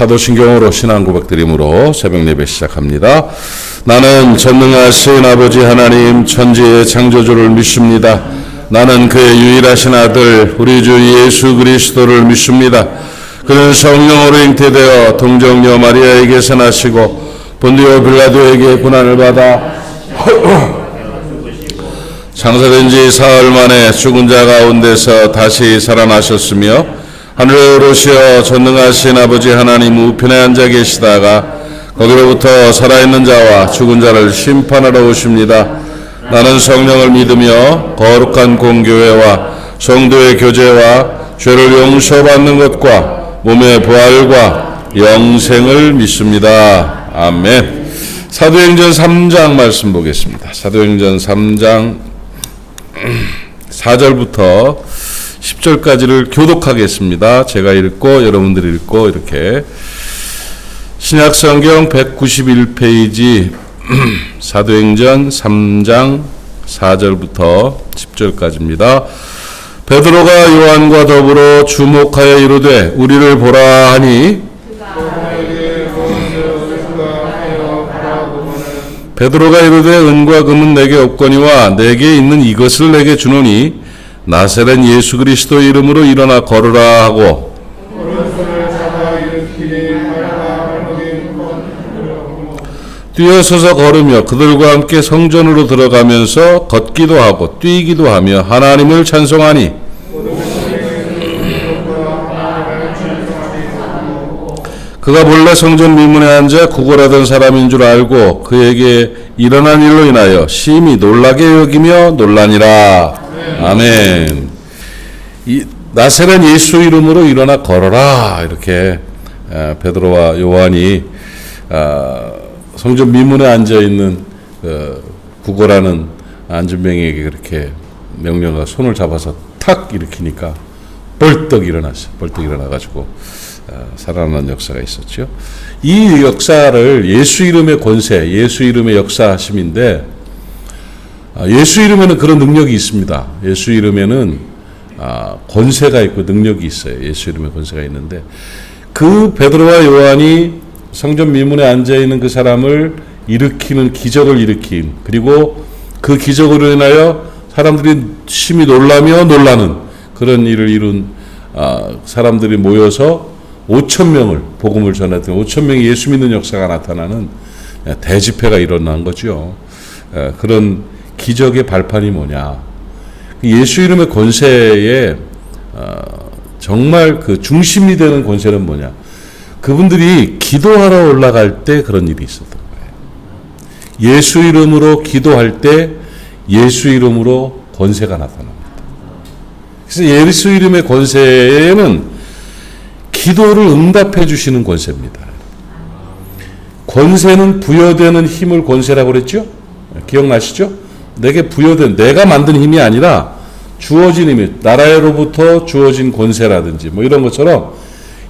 사도신경으로 신앙 고백드림으로 새벽 예배 시작합니다. 나는 전능하신 아버지 하나님 천지의 창조주를 믿습니다. 나는 그의 유일하신 아들 우리 주 예수 그리스도를 믿습니다. 그는 성령으로 잉태되어 동정녀 마리아에게서 나시고 본디오 빌라도에게 고난을 받아 장사된 지 사흘 만에 죽은 자 가운데서 다시 살아나셨으며 하늘에 오르시어 전능하신 아버지 하나님 우편에 앉아 계시다가 거기로부터 살아있는 자와 죽은 자를 심판하러 오십니다. 나는 성령을 믿으며 거룩한 공교회와 성도의 교제와 죄를 용서받는 것과 몸의 부활과 영생을 믿습니다. 아멘. 사도행전 3장 말씀 보겠습니다. 사도행전 3장 4절부터 10절까지를 교독하겠습니다. 제가 읽고 여러분들이 읽고 이렇게 신약 성경 191페이지 사도행전 3장 4절부터 10절까지입니다. 베드로가 요한과 더불어 주목하여 이르되 우리를 보라 하니 베드로가 이르되 은과 금은 내게 없거니와 내게 있는 이것을 내게 주노니 나세렛 예수 그리스도 이름으로 일어나 걸으라 하고 뛰어서서 걸으며 그들과 함께 성전으로 들어가면서 걷기도 하고 뛰기도 하며 하나님을 찬송하니 그가 본래 성전 미문에 앉아 구걸하던 사람인 줄 알고 그에게 일어난 일로 인하여 심히 놀라게 여기며 놀라니라. 아멘. 이 나세렛 예수 이름으로 일어나 걸어라 이렇게 아, 베드로와 요한이 아, 성전 미문에 앉아 있는 그 구걸하는 안준병에게 그렇게 명령과 손을 잡아서 탁 일으키니까 벌떡 일어났어. 벌떡 일어나가지고 어, 살아난 역사가 있었죠. 이 역사를 예수 이름의 권세, 예수 이름의 역사심인데 아, 예수 이름에는 그런 능력이 있습니다. 예수 이름에는 아, 권세가 있고 능력이 있어요. 예수 이름의 권세가 있는데 그 베드로와 요한이 성전 미문에 앉아 있는 그 사람을 일으키는 기적을 일으킨 그리고 그 기적으로 인하여 사람들이 심히 놀라며 놀라는 그런 일을 이룬 아, 사람들이 모여서 5천 명을 복음을 전했던 5천 명이 예수 믿는 역사가 나타나는 대집회가 일어난 거죠. 에, 그런 기적의 발판이 뭐냐? 예수 이름의 권세에 어, 정말 그 중심이 되는 권세는 뭐냐? 그분들이 기도하러 올라갈 때 그런 일이 있었던 거예요. 예수 이름으로 기도할 때 예수 이름으로 권세가 나타납니다. 그래서 예수 이름의 권세에는 기도를 응답해 주시는 권세입니다. 권세는 부여되는 힘을 권세라고 그랬죠? 기억나시죠? 내게 부여된 내가 만든 힘이 아니라 주어진 힘이 나라로부터 주어진 권세라든지 뭐 이런 것처럼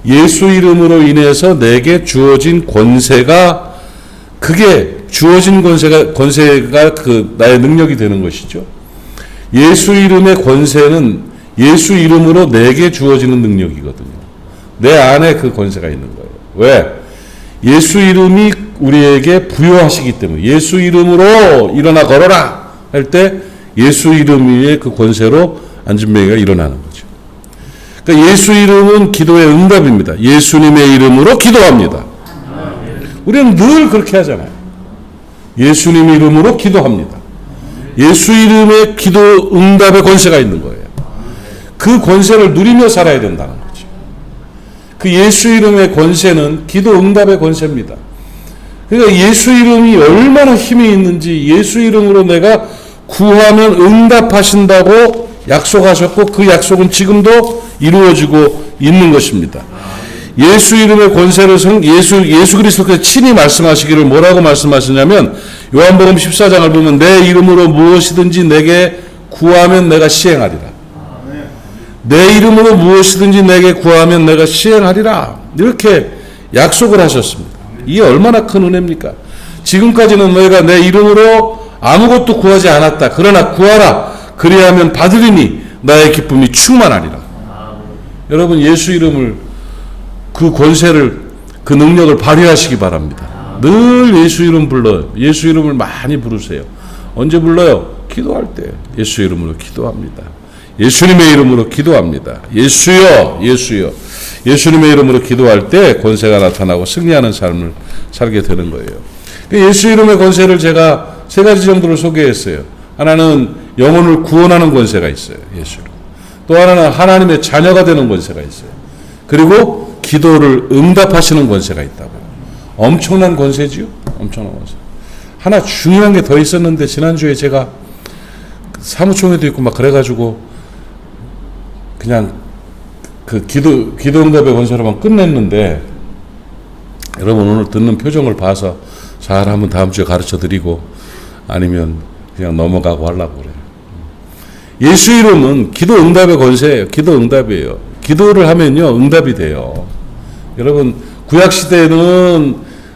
예수 이름으로 인해서 내게 주어진 권세가 그게 주어진 권세가 권세가 그 나의 능력이 되는 것이죠. 예수 이름의 권세는 예수 이름으로 내게 주어지는 능력이거든요. 내 안에 그 권세가 있는 거예요. 왜? 예수 이름이 우리에게 부여하시기 때문에 예수 이름으로 일어나 걸어라 할 때 예수 이름의 그 권세로 안진뱅이가 일어나는 거죠. 그러니까 예수 이름은 기도의 응답입니다. 예수님의 이름으로 기도합니다. 우리는 늘 그렇게 하잖아요. 예수님 이름으로 기도합니다. 예수 이름의 기도 응답의 권세가 있는 거예요. 그 권세를 누리며 살아야 된다는 거죠. 그 예수 이름의 권세는 기도 응답의 권세입니다. 그러니까 예수 이름이 얼마나 힘이 있는지 예수 이름으로 내가 구하면 응답하신다고 약속하셨고 그 약속은 지금도 이루어지고 있는 것입니다. 예수 이름의 권세를 성, 예수, 예수 그리스도께서 친히 말씀하시기를 뭐라고 말씀하시냐면 요한복음 14장을 보면 내 이름으로 무엇이든지 내게 구하면 내가 시행하리라. 내 이름으로 무엇이든지 내게 구하면 내가 시행하리라. 이렇게 약속을 하셨습니다. 이게 얼마나 큰 은혜입니까? 지금까지는 너희가 내 이름으로 아무것도 구하지 않았다. 그러나 구하라. 그리하면 받으리니 나의 기쁨이 충만하리라. 여러분 예수 이름을 그 권세를 그 능력을 발휘하시기 바랍니다. 늘 예수 이름 불러요. 예수 이름을 많이 부르세요. 언제 불러요? 기도할 때 예수 이름으로 기도합니다. 예수님의 이름으로 기도합니다. 예수여, 예수여. 예수님의 이름으로 기도할 때 권세가 나타나고 승리하는 삶을 살게 되는 거예요. 그 예수 이름의 권세를 제가 세 가지 정도를 소개했어요. 하나는 영혼을 구원하는 권세가 있어요. 예수 이름. 또 하나는 하나님의 자녀가 되는 권세가 있어요. 그리고 기도를 응답하시는 권세가 있다고요. 엄청난 권세지요? 엄청난 권세. 하나 중요한 게 더 있었는데 지난주에 제가 사무총회도 있고 막 그래가지고 그냥 그 기도 기도 응답의 권세로만 끝냈는데 여러분 오늘 듣는 표정을 봐서 잘 한번 다음 주에 가르쳐 드리고 아니면 그냥 넘어가고 하려고 그래요. 예수 이름은 기도 응답의 권세예요. 기도 응답이에요. 기도를 하면요 응답이 돼요. 여러분 구약 시대에는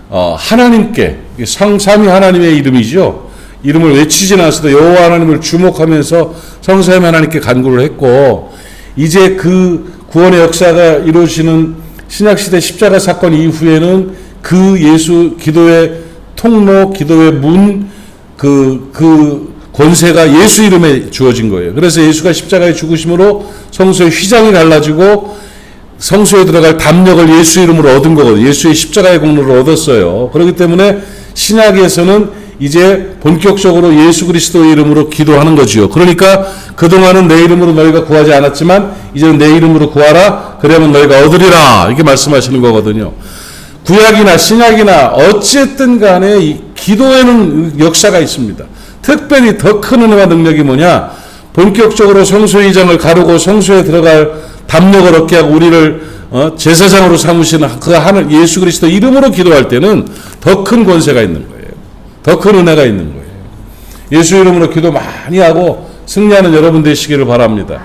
어, 하나님께 상 삼위 하나님의 이름이죠. 이름을 외치지 않았어도 여호와 하나님을 주목하면서 성삼위 하나님께 간구를 했고 이제 그 구원의 역사가 이루어지는 신약 시대 십자가 사건 이후에는 그 예수 기도의 통로, 기도의 문, 그, 그 권세가 예수 이름에 주어진 거예요. 그래서 예수가 십자가에 죽으심으로 성소의 휘장이 갈라지고 성소에 들어갈 담력을 예수 이름으로 얻은 거거든요. 예수의 십자가의 공로를 얻었어요. 그렇기 때문에 신약에서는 이제 본격적으로 예수 그리스도의 이름으로 기도하는 거지요. 그러니까 그동안은 내 이름으로 너희가 구하지 않았지만 이제는 내 이름으로 구하라. 그러면 너희가 얻으리라. 이렇게 말씀하시는 거거든요. 구약이나 신약이나 어쨌든 간에 이 기도에는 역사가 있습니다. 특별히 더 큰 은혜와 능력이 뭐냐? 본격적으로 성소의 이장을 가르고 성소에 들어갈 담력을 얻게 하고 우리를 어, 제사장으로 삼으시는 그 하늘 예수 그리스도 이름으로 기도할 때는 더 큰 권세가 있는 거예요. 더 큰 은혜가 있는 거예요. 예수 이름으로 기도 많이 하고 승리하는 여러분 되시기를 바랍니다.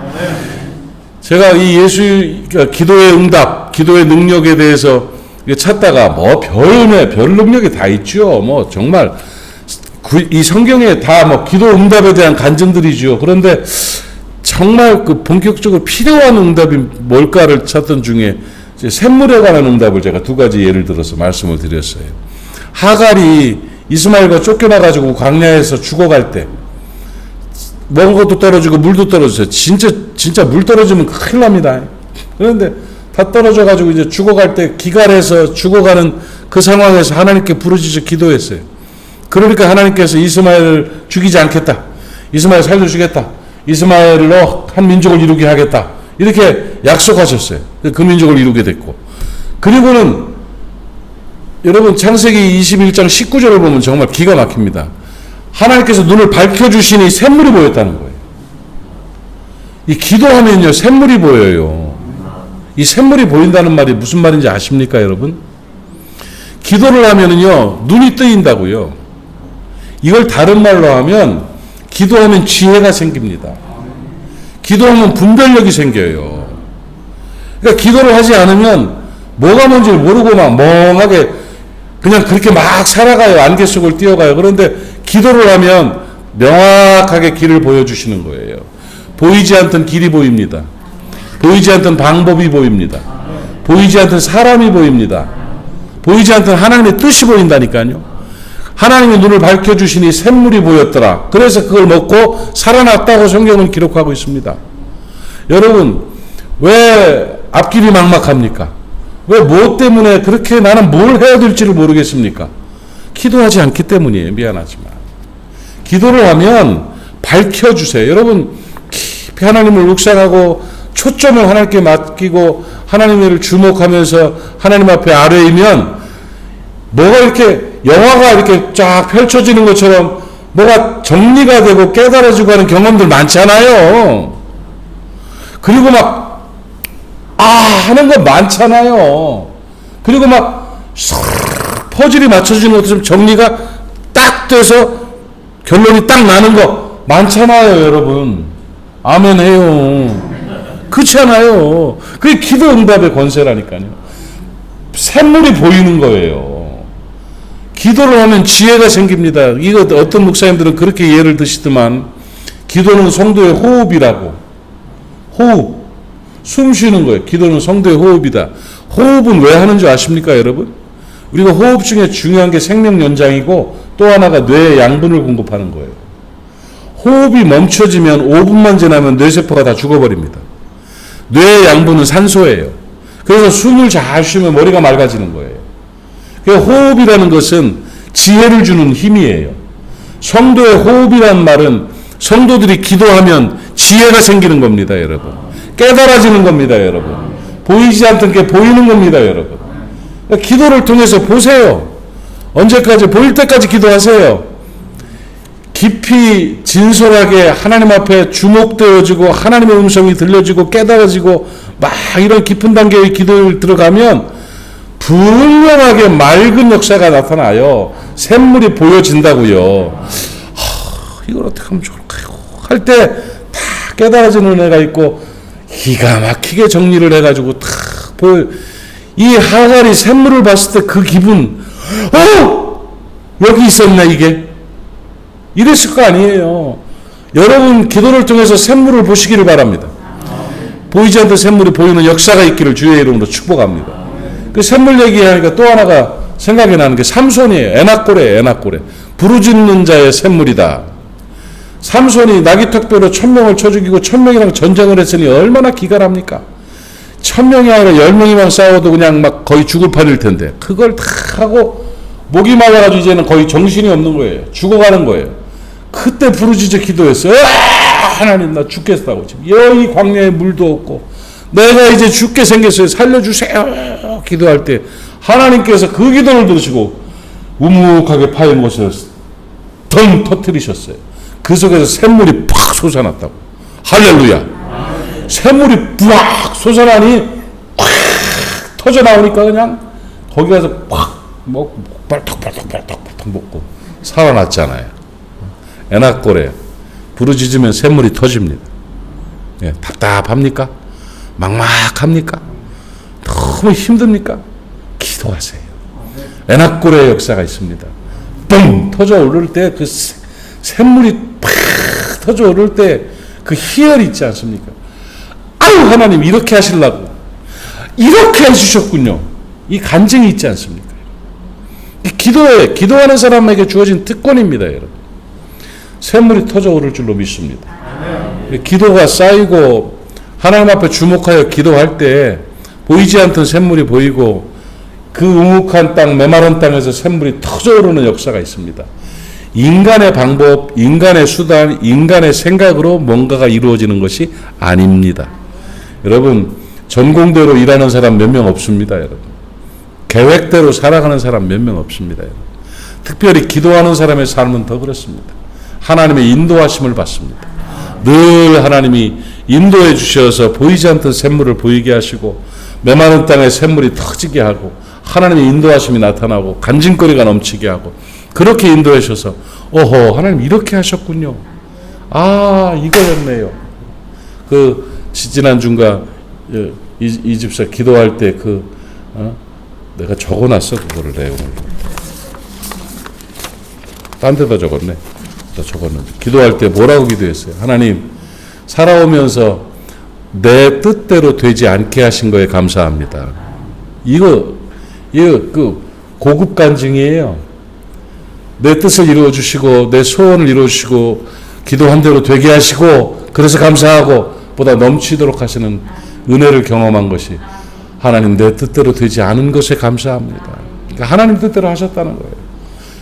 제가 이 예수 그러니까 기도의 응답, 기도의 능력에 대해서 찾다가 뭐 별의 별 능력이 다 있죠. 뭐 정말 구- 이 성경에 다 뭐 기도 응답에 대한 간증들이죠. 그런데 정말 그 본격적으로 필요한 응답이 뭘까를 찾던 중에 샘물에 관한 응답을 제가 두 가지 예를 들어서 말씀을 드렸어요. 하갈이 이스마엘과 쫓겨나 가지고 광야에서 죽어갈 때 먹은 것도 떨어지고 물도 떨어졌어요. 진짜 진짜 물 떨어지면 큰일 납니다. 그런데 다 떨어져 가지고 이제 죽어갈 때 기갈해서 죽어가는 그 상황에서 하나님께 부르짖어 기도했어요. 그러니까 하나님께서 이스마엘을 죽이지 않겠다. 이스마엘 살려주겠다. 이스마엘로 한 민족을 이루게 하겠다. 이렇게 약속하셨어요. 그 민족을 이루게 됐고. 그리고는 여러분 창세기 21장 19절을 보면 정말 기가 막힙니다. 하나님께서 눈을 밝혀주시니 샘물이 보였다는 거예요. 이 기도하면요, 샘물이 보여요. 이 샘물이 보인다는 말이 무슨 말인지 아십니까, 여러분? 기도를 하면은요, 눈이 뜨인다고요. 이걸 다른 말로 하면, 기도하면 지혜가 생깁니다. 기도하면 분별력이 생겨요. 그러니까 기도를 하지 않으면, 뭐가 뭔지 모르고 막 멍하게 그냥 그렇게 막 살아가요. 안개 속을 뛰어가요. 그런데 기도를 하면 명확하게 길을 보여주시는 거예요. 보이지 않던 길이 보입니다. 보이지 않던 방법이 보입니다. 보이지 않던 사람이 보입니다. 보이지 않던 하나님의 뜻이 보인다니까요. 하나님의 눈을 밝혀주시니 샘물이 보였더라. 그래서 그걸 먹고 살아났다고 성경은 기록하고 있습니다. 여러분, 왜 앞길이 막막합니까? 왜 무엇 때문에 그렇게 나는 뭘 해야 될지를 모르겠습니까? 기도하지 않기 때문이에요. 미안하지만. 기도를 하면 밝혀주세요. 여러분, 깊이 하나님을 묵상하고 초점을 하나님께 맡기고 하나님을 주목하면서 하나님 앞에 아뢰이면 뭐가 이렇게 영화가 이렇게 쫙 펼쳐지는 것처럼 뭐가 정리가 되고 깨달아지고 하는 경험들 많잖아요. 그리고 막 아 하는 거 많잖아요. 그리고 막싹 퍼즐이 맞춰지는 좀 정리가 딱 돼서 결론이 딱 나는 거 많잖아요, 여러분. 아멘 해요. 그렇지 않아요. 그게 기도 응답의 권세라니까요. 샘물이 보이는 거예요. 기도를 하면 지혜가 생깁니다. 이거 어떤 목사님들은 그렇게 예를 드시더만 기도는 성도의 호흡이라고. 호흡. 숨 쉬는 거예요. 기도는 성도의 호흡이다. 호흡은 왜 하는 줄 아십니까, 여러분? 우리가 호흡 중에 중요한 게 생명 연장이고 또 하나가 뇌에 양분을 공급하는 거예요. 호흡이 멈춰지면 5분만 지나면 뇌세포가 다 죽어버립니다. 뇌의 양분은 산소예요. 그래서 숨을 잘 쉬면 머리가 맑아지는 거예요. 그 호흡이라는 것은 지혜를 주는 힘이에요. 성도의 호흡이란 말은 성도들이 기도하면 지혜가 생기는 겁니다, 여러분. 깨달아지는 겁니다, 여러분. 보이지 않던 게 보이는 겁니다, 여러분. 기도를 통해서 보세요. 언제까지 보일 때까지 기도하세요. 깊이 진솔하게 하나님 앞에 주목되어지고 하나님의 음성이 들려지고 깨달아지고 막 이런 깊은 단계의 기도를 들어가면 분명하게 맑은 역사가 나타나요. 샘물이 보여진다고요. 하, 이걸 어떻게 하면 좋을까요? 할 때 다 깨달아지는 은혜가 있고 기가 막히게 정리를 해가지고 다 보여. 이 하갈이 샘물을 봤을 때 그 기분, 어 여기 있었네 이게. 이랬을 거 아니에요. 여러분 기도를 통해서 샘물을 보시기를 바랍니다. 보이지 않던 샘물이 보이는 역사가 있기를 주의 이름으로 축복합니다. 그 샘물 얘기하니까 또 하나가 생각이 나는 게 삼손이에요. 에나꼬레, 에나꼬레. 부르짖는 자의 샘물이다. 삼손이 나귀턱뼈로 천명을 쳐 죽이고 천명이랑 전쟁을 했으니 얼마나 기갈합니까? 천명이 아니라 열명이만 싸워도 그냥 막 거의 죽을 판일 텐데 그걸 다 하고 목이 말라가지고 이제는 거의 정신이 없는 거예요. 죽어가는 거예요. 그때 부르짖어 기도했어요. 아, 하나님 나 죽겠다고 지금 여기 광야에 물도 없고 내가 이제 죽게 생겼어요. 살려주세요. 기도할 때 하나님께서 그 기도를 들으시고 우묵하게 파인 곳을 덩 터뜨리셨어요. 그 속에서 샘물이 팍 솟아났다고. 할렐루야. 샘물이 부악 솟아나니 확 터져 나오니까 그냥 거기 가서 팍 먹고 발떡발떡발떡발떡 먹고 살아났잖아요. 에나꼬레 부르짖으면 샘물이 터집니다. 예, 답답합니까? 막막합니까? 너무 힘듭니까? 기도하세요. 에나꼬레의 역사가 있습니다. 뻥 터져 오를 때 그 샘물이 팍 터져 오를 때 그 희열이 있지 않습니까? 아유 하나님 이렇게 하시려고 이렇게 해주셨군요. 이 간증이 있지 않습니까? 이 기도에 기도하는 사람에게 주어진 특권입니다, 여러분. 샘물이 터져 오를 줄로 믿습니다. 기도가 쌓이고 하나님 앞에 주목하여 기도할 때 보이지 않던 샘물이 보이고 그 우묵한 땅, 메마른 땅에서 샘물이 터져 오르는 역사가 있습니다. 인간의 방법, 인간의 수단, 인간의 생각으로 뭔가가 이루어지는 것이 아닙니다. 여러분, 전공대로 일하는 사람 몇 명 없습니다, 여러분. 계획대로 살아가는 사람 몇 명 없습니다, 여러분. 특별히 기도하는 사람의 삶은 더 그렇습니다. 하나님의 인도하심을 받습니다. 늘 하나님이 인도해 주셔서 보이지 않던 샘물을 보이게 하시고 메마른 땅에 샘물이 터지게 하고 하나님의 인도하심이 나타나고 간증거리가 넘치게 하고 그렇게 인도해 주셔서 오호 하나님 이렇게 하셨군요. 아 이거였네요. 그 지난 중가 이, 이 집사 기도할 때그 어? 내가 적어놨어 그거를 내용을 딴 데다 적었네. 다 적었는데 기도할 때 뭐라고 기도했어요? 하나님 살아오면서 내 뜻대로 되지 않게 하신 거에 감사합니다. 이거 이거 그 고급 간증이에요. 내 뜻을 이루어 주시고 내 소원을 이루어 주시고 기도한 대로 되게 하시고 그래서 감사하고 보다 넘치도록 하시는 은혜를 경험한 것이 하나님 내 뜻대로 되지 않은 것에 감사합니다. 그러니까 하나님 뜻대로 하셨다는 거예요.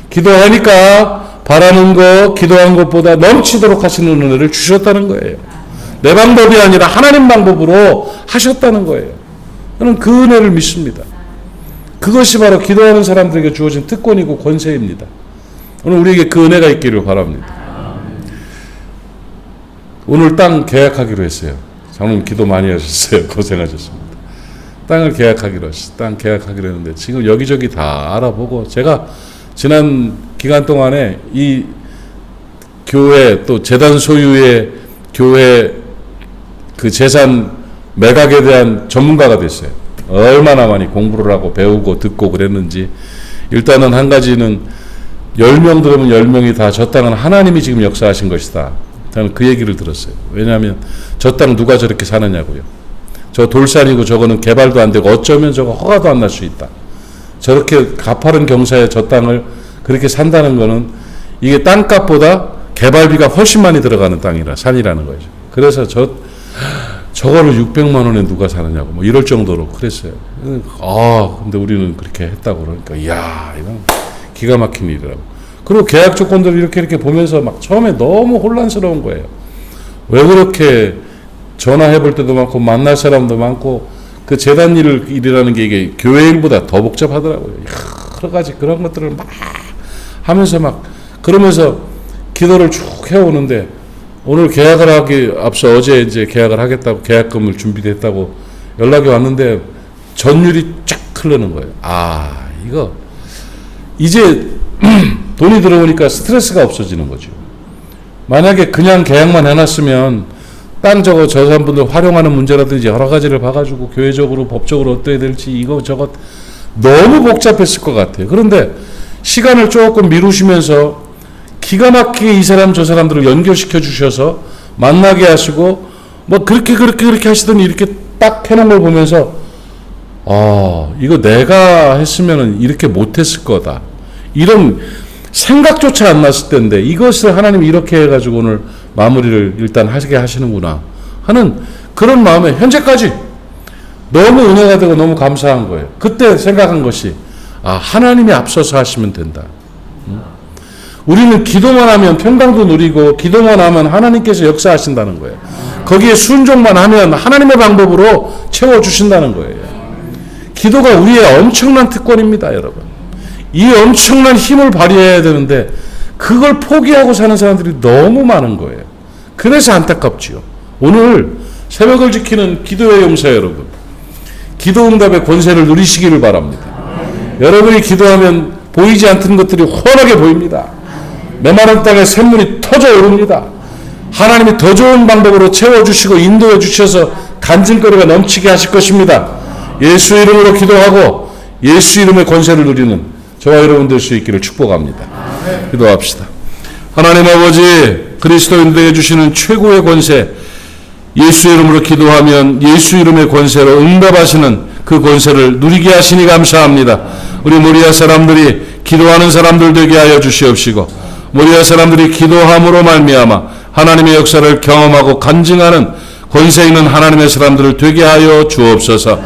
기도하니까 바라는 것, 기도한 것보다 넘치도록 하시는 은혜를 주셨다는 거예요. 내 방법이 아니라 하나님 방법으로 하셨다는 거예요. 저는 그 은혜를 믿습니다. 그것이 바로 기도하는 사람들에게 주어진 특권이고 권세입니다. 오늘 우리에게 그 은혜가 있기를 바랍니다. 오늘 땅 계약하기로 했어요. 장로님 기도 많이 하셨어요. 고생하셨습니다. 땅을 계약하기로 했어요. 땅 계약하기로 했는데 지금 여기저기 다 알아보고 제가 지난 기간 동안에 이 교회 또 재단 소유의 교회 그 재산 매각에 대한 전문가가 됐어요. 얼마나 많이 공부를 하고 배우고 듣고 그랬는지 일단은 한 가지는 10명 들으면 10명이 다 저 땅은 하나님이 지금 역사하신 것이다. 저는 그 얘기를 들었어요. 왜냐하면 저 땅 누가 저렇게 사느냐고요. 저 돌산이고 저거는 개발도 안 되고 어쩌면 저거 허가도 안 날 수 있다. 저렇게 가파른 경사에 저 땅을 그렇게 산다는 거는 이게 땅값보다 개발비가 훨씬 많이 들어가는 땅이라 산이라는 거죠. 그래서 저 저거를 600만 원에 누가 사느냐고 뭐 이럴 정도로 그랬어요. 아 근데 우리는 그렇게 했다고 그러니까 이야 이건 기가 막힌 일이라고. 그리고 계약 조건들을 이렇게 이렇게 보면서 막 처음에 너무 혼란스러운 거예요. 왜 그렇게 전화해 볼 때도 많고 만날 사람도 많고 그 재단 일, 일이라는 게 이게 교회 일보다 더 복잡하더라고요. 여러 가지 그런 것들을 막 하면서 막 그러면서 기도를 쭉 해오는데 오늘 계약을 하기 앞서 어제 이제 계약을 하겠다고 계약금을 준비됐다고 연락이 왔는데 전율이 쫙 흐르는 거예요. 아 이거 이제 돈이 들어오니까 스트레스가 없어지는 거죠. 만약에 그냥 계약만 해놨으면 땅 저거 저 사람분들 활용하는 문제라든지 여러 가지를 봐가지고 교회적으로 법적으로 어떻게 될지 이거 저거 너무 복잡했을 것 같아요. 그런데 시간을 조금 미루시면서 기가 막히게 이 사람 저 사람들을 연결시켜 주셔서 만나게 하시고 뭐 그렇게 그렇게 그렇게 하시더니 이렇게 딱 해놓은 걸 보면서 아 이거 내가 했으면은 이렇게 못했을 거다 이런 생각조차 안 났을 텐데 이것을 하나님이 이렇게 해가지고 오늘 마무리를 일단 하게 하시는구나 하는 그런 마음에 현재까지 너무 은혜가 되고 너무 감사한 거예요. 그때 생각한 것이 아 하나님이 앞서서 하시면 된다. 음? 우리는 기도만 하면 평강도 누리고 기도만 하면 하나님께서 역사하신다는 거예요. 거기에 순종만 하면 하나님의 방법으로 채워 주신다는 거예요. 기도가 우리의 엄청난 특권입니다, 여러분. 이 엄청난 힘을 발휘해야 되는데 그걸 포기하고 사는 사람들이 너무 많은 거예요. 그래서 안타깝지요. 오늘 새벽을 지키는 기도의 용사 여러분, 기도 응답의 권세를 누리시기를 바랍니다. 여러분이 기도하면 보이지 않던 것들이 훤하게 보입니다. 메마른 땅에 샘물이 터져 오릅니다. 하나님이 더 좋은 방법으로 채워주시고 인도해 주셔서 간증거리가 넘치게 하실 것입니다. 예수 이름으로 기도하고 예수 이름의 권세를 누리는 저와 여러분 될수 있기를 축복합니다. 기도합시다. 하나님 아버지 그리스도인들에게 주시는 최고의 권세 예수 이름으로 기도하면 예수 이름의 권세로 응답하시는 그 권세를 누리게 하시니 감사합니다. 우리 모리아 사람들이 기도하는 사람들 되게 하여 주시옵시고 모리아 사람들이 기도함으로 말미암아 하나님의 역사를 경험하고 간증하는 권세 있는 하나님의 사람들을 되게 하여 주옵소서.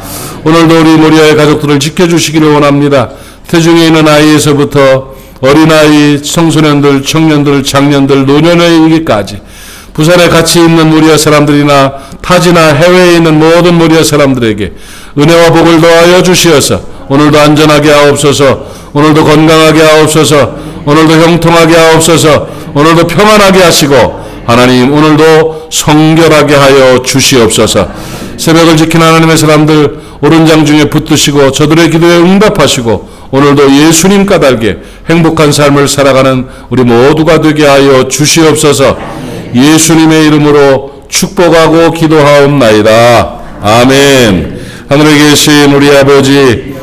오늘도 우리 모리아의 가족들을 지켜주시기를 원합니다. 태중에 있는 아이에서부터 어린아이, 청소년들, 청년들, 장년들, 노년에 이르기까지 부산에 같이 있는 모리아 사람들이나 타지나 해외에 있는 모든 모리아 사람들에게 은혜와 복을 더하여 주시어서 오늘도 안전하게 하옵소서. 오늘도 건강하게 하옵소서. 오늘도 형통하게 하옵소서. 오늘도 평안하게 하시고 하나님 오늘도 성결하게 하여 주시옵소서. 새벽을 지킨 하나님의 사람들 오른장 중에 붙드시고 저들의 기도에 응답하시고 오늘도 예수님 까닭에 행복한 삶을 살아가는 우리 모두가 되게 하여 주시옵소서. 예수님의 이름으로 축복하고 기도하옵나이다. 아멘. 하늘에 계신 우리 아버지,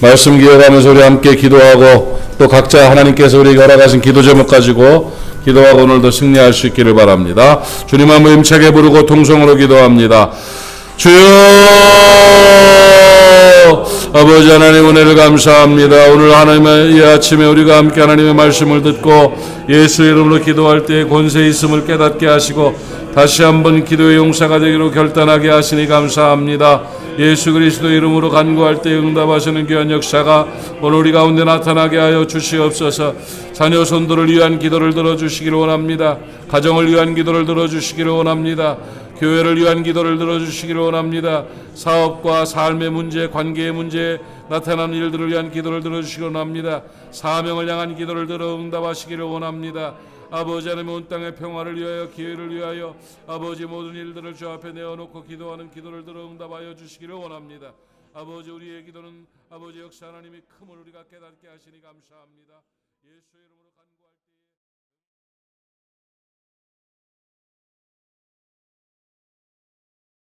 말씀 기억하면서 우리 함께 기도하고 또 각자 하나님께서 우리에게 허락하신 기도 제목 가지고 기도하고 오늘도 승리할 수 있기를 바랍니다. 주님 한번 힘차게 부르고 통성으로 기도합니다. 주여 아버지 하나님 은혜를 감사합니다. 오늘 하나님의 이 아침에 우리가 함께 하나님의 말씀을 듣고 예수 이름으로 기도할 때에 권세 있음을 깨닫게 하시고 다시 한번 기도의 용사가 되기로 결단하게 하시니 감사합니다. 예수 그리스도 이름으로 간구할 때 응답하시는 귀한 역사가 오늘 우리 가운데 나타나게 하여 주시옵소서. 자녀 손들을 위한 기도를 들어주시기를 원합니다. 가정을 위한 기도를 들어주시기를 원합니다. 교회를 위한 기도를 들어주시기를 원합니다. 사업과 삶의 문제, 관계의 문제, 나타나는 일들을 위한 기도를 들어주시기를 원합니다. 사명을 향한 기도를 들어 응답하시기를 원합니다. 아버지 하나님 온 땅의 평화를 위하여 기회를 위하여 아버지 모든 일들을 주 앞에 내어놓고 기도하는 기도를 들어 응답하여 주시기를 원합니다. 아버지 우리의 기도는 아버지 역시 하나님이 큼을 우리가 깨닫게 하시니 감사합니다.